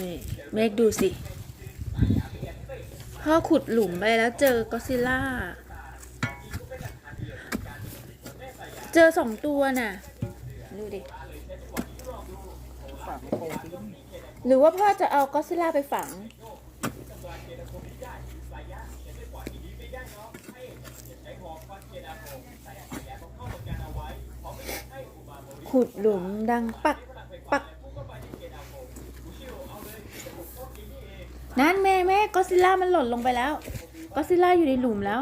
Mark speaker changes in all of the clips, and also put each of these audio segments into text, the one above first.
Speaker 1: นี่เมฆดูสิ พ่อขุดหลุมไปแล้วเจอก็ซิล่า เจอสองตัวน่ะ ดูดิ หรือว่าพ่อจะเอาก็ซิล่าไปฝัง ขุดหลุมดังปักปัก นั่นแม่แม่ก็ซิลล่ามันหล่นลงไปแล้ว ก็ซิลล่าอยู่ในหลุมแล้ว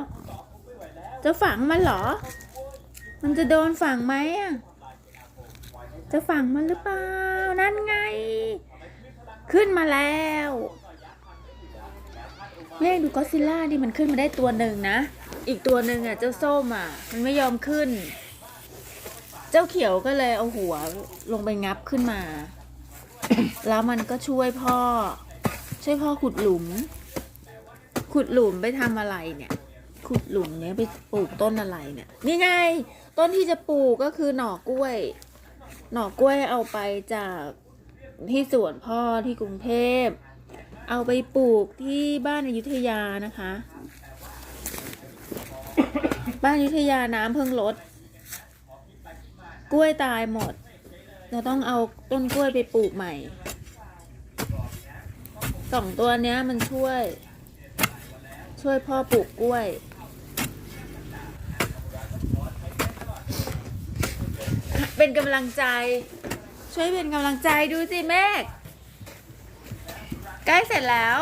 Speaker 1: จะฝังมันเหรอ มันจะโดนฝังไหมอะ จะฝังมันหรือเปล่า นั่นไง ขึ้นมาแล้วแม่ดูก็ซิลล่าดิมันขึ้นมาได้ตัวหนึ่งนะ อีกตัวหนึ่งอะเจ้าส้มอะ มันไม่ยอมขึ้น เจ้าเขียวก็เลยเอาหัวลงไปงับขึ้นมา แล้วมันก็ช่วยพ่อ ช่วยพ่อขุดหลุม ขุดหลุมไปทำอะไรเนี่ย ขุดหลุมเนี้ยไปปลูกต้นอะไรเนี่ย นี่ไง ต้นที่จะปลูกก็คือหน่อกล้วย หน่อกล้วยเอาไปจากที่สวนพ่อที่กรุงเทพ เอาไปปลูกที่บ้านอยุธยานะคะ บ้านอยุธยาน้ำเพิ่งลด กล้วยตายหมด เราต้องเอาต้นกล้วยไปปลูกใหม่ สองตัวเนี้ยมันช่วย ช่วยพ่อปลูกกล้วย เป็นกำลังใจ ช่วยเป็นกำลังใจดูสิเมฆใกล้เสร็จแล้ว